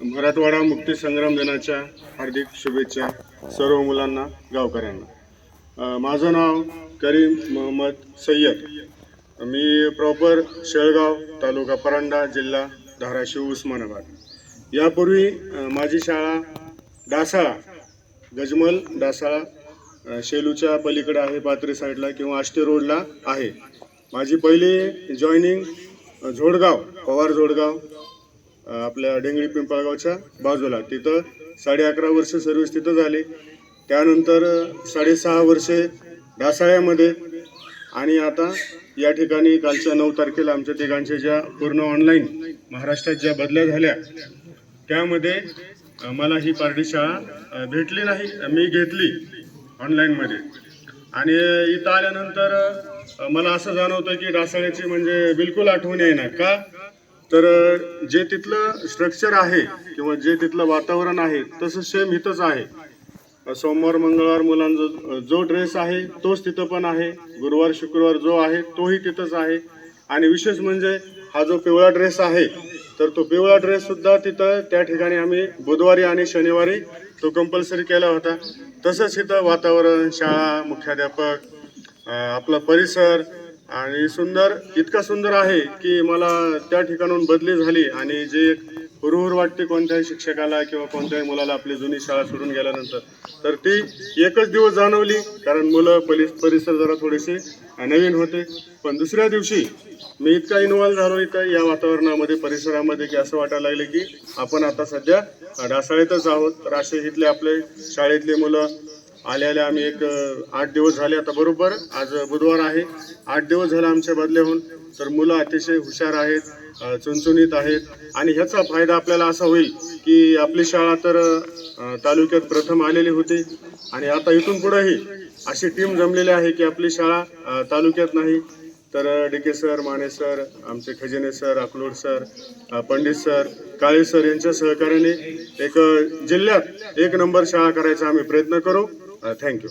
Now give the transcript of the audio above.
मराठवाडा मुक्ती संग्राम दिनाच्या हार्दिक शुभेच्छा सर्व मुलांना गावकऱ्यांना. माझं नाव करीम मोहम्मद सय्यद. मी प्रॉपर शेळगाव तालुका परांडा जिल्हा धाराशिव उस्मानाबाद. यापूर्वी माझी शाळा डासाळा गजमल डासाळा शेलूच्या पलीकडे आहे पात्री साईडला किंवा आष्टे रोडला आहे. माझी पहिली जॉईनिंग झोडगाव पवार झोडगाव आपल्या डेंगळी पिंपळगावच्या बाजूला. तिथं साडे अकरा वर्ष सर्व्हिस तिथं झाली. त्यानंतर साडेसहा वर्षे ढासाळ्यामध्ये. आणि आता या ठिकाणी कालच्या नऊ तारखेला आमच्या तिघांच्या ज्या पूर्ण ऑनलाईन महाराष्ट्रात ज्या बदल्या झाल्या त्यामध्ये मला ही पारडी शाळा भेटली नाही. मी घेतली ऑनलाईनमध्ये आणि इथं आल्यानंतर मला असं जाणवतं की डासाळ्याची म्हणजे बिलकुल आठवण येईना. का? तर जे तिथलं स्ट्रक्चर आहे किंवा जे तिथलं वातावरण आहे तसं सेम इथंच आहे. सोमवार मंगळवार मुलांचा जो ड्रेस आहे तोच तिथं पण आहे. गुरुवार शुक्रवार जो आहे तोही तिथंच आहे. आणि विशेष म्हणजे हा जो पिवळा ड्रेस आहे तर तो पिवळा ड्रेस सुद्धा तिथं त्या ठिकाणी आम्ही बुधवारी आणि शनिवारी तो कंपल्सरी केला होता. तसंच इथं वातावरण शाळा मुख्याध्यापक आपला परिसर आणि सुंदर इतका सुंदर आहे की मला त्या ठिकाणून बदली झाली आणि जे हुरहुर वाटते कोणत्याही शिक्षकाला किंवा कोणत्याही मुलाला आपली जुनी शाळा सोडून गेल्यानंतर तर ती एकच दिवस जाणवली कारण मुलं परि परिसर जरा थोडेसे नवीन होते. पण दुसऱ्या दिवशी मी इतका इन्व्हॉल्व झालो इथं या वातावरणामध्ये परिसरामध्ये की असं वाटायला लागले की आपण आता सध्या डासाळेतच आहोत. तर असे इथले आपले शाळेतले मुलं आले आले आम्ही एक आठ दिवस झाले आता बरोबर. आज बुधवार आहे. आठ दिवस झाले आमच्या बदल्याहून तर मुलं अतिशय हुशार आहेत चुनचुनीत चुणचुणीत आहेत. आणि ह्याचा फायदा आपल्याला असा होईल की आपली शाळा तर तालुक्यात प्रथम आलेली होती. आणि आता इथून पुढेही अशी टीम जमलेली आहे की आपली शाळा तालुक्यात नाही. तर D K sir Mane sir आमचे Khajine sir Aklod sir Pandit sir Kale sir यांच्या सहकार्याने एक जिल्ह्यात एक नंबर शाळा करायचा आम्ही प्रयत्न करू. Uh, thank you.